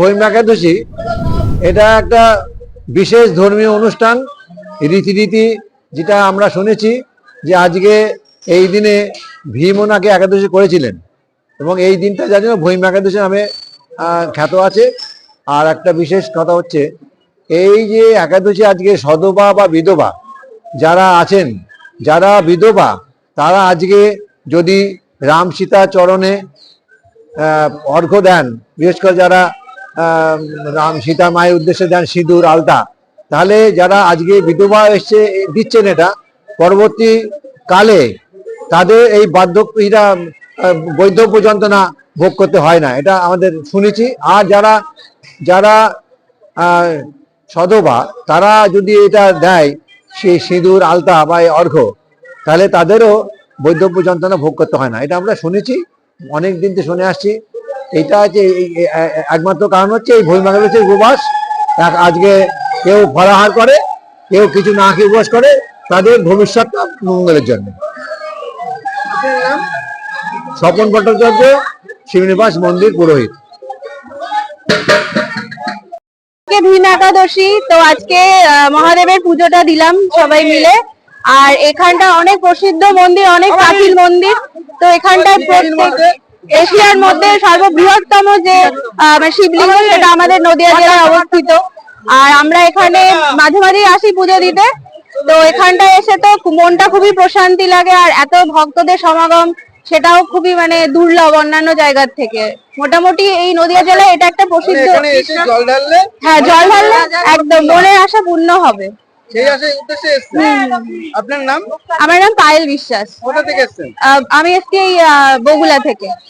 ভৈম একাদশী, এটা একটা বিশেষ ধর্মীয় অনুষ্ঠান। রীতিনীতি যেটা আমরা শুনেছি যে আজকে এই দিনে ভীম ওনাকে একাদশী করেছিলেন এবং এই দিনটা যার জন্য ভৈম একাদশী নামে খ্যাত আছে। আর একটা বিশেষ কথা হচ্ছে, এই যে একাদশী আজকে সদবা বা বিধবা, যারা আছেন, যারা বিধবা, তারা আজকে যদি রাম সীতা চরণে অর্ঘ্য দেন, বিশেষ করে যারা রাম সীতা মায়ের উদ্দেশ্যে দেন সিঁদুর, আলতা। তাহলে যারা আজকে বিধবা এসছে দিচ্ছেন এটা পরবর্তী কালে তাদের এই বার্ধক্যরা বৈধব্য যন্ত্রণা ভোগ করতে হয় না। এটা আমাদের শুনেছি। আর যারা যারা সধবা তারা যদি এটা দেয় সেই সিঁদুর, আলতা বা এই অর্ঘ্য, তাহলে তাদেরও বৈধব্য যন্ত্রণা ভোগ করতে হয় না। এটা আমরা শুনেছি, অনেক দিন থেকে শুনে আসছি। এটা হচ্ছে একমাত্র কারণ হচ্ছে এই ভৈমাগের উপবাস। আজকে কেউ ফলাহার করে কেউ কিছু না খেয়ে উপবাস করে তাদের ভবিষ্যৎটা মঙ্গলের জন্য। স্বপন ভট্টাচার্য শ্রীনিবাস মন্দির পুরোহিত। আজকে ভীম একাদশী তো আজকে আহ, মহাদেবের পুজোটা দিলাম সবাই মিলে। আর এখানটা অনেক প্রসিদ্ধ মন্দির অনেক প্রাচীন মন্দির তো এখানটায় প্রত্যেক এশিয়ার মধ্যে সর্ববৃহত্তম যে আহ, মানে শিবলিঙ্গ সেটা আমাদের নদিয়া জেলায় অবস্থিত। আর আমরা এখানে মাঝে মাঝেই আসি পুজো দিতে। তো এখানটায় এসে তো মনটা খুবই প্রশান্তি লাগে আর এত ভক্তদের সমাগম সেটাও খুবই মানে দুর্লভ অন্যান্য জায়গার থেকে। মোটামুটি এই নদিয়া জেলায় এটা একটা প্রসিদ্ধ হ্যাঁ জল ঢাললে একদম মনের আশা পূর্ণ হবে। সেই আসে উদ্দেশ্যে এসছেন? আপনার নাম? আমার নাম পায়েল বিশ্বাস। কোথা থেকে আমি এসছি এই আহ, বগুলা থেকে।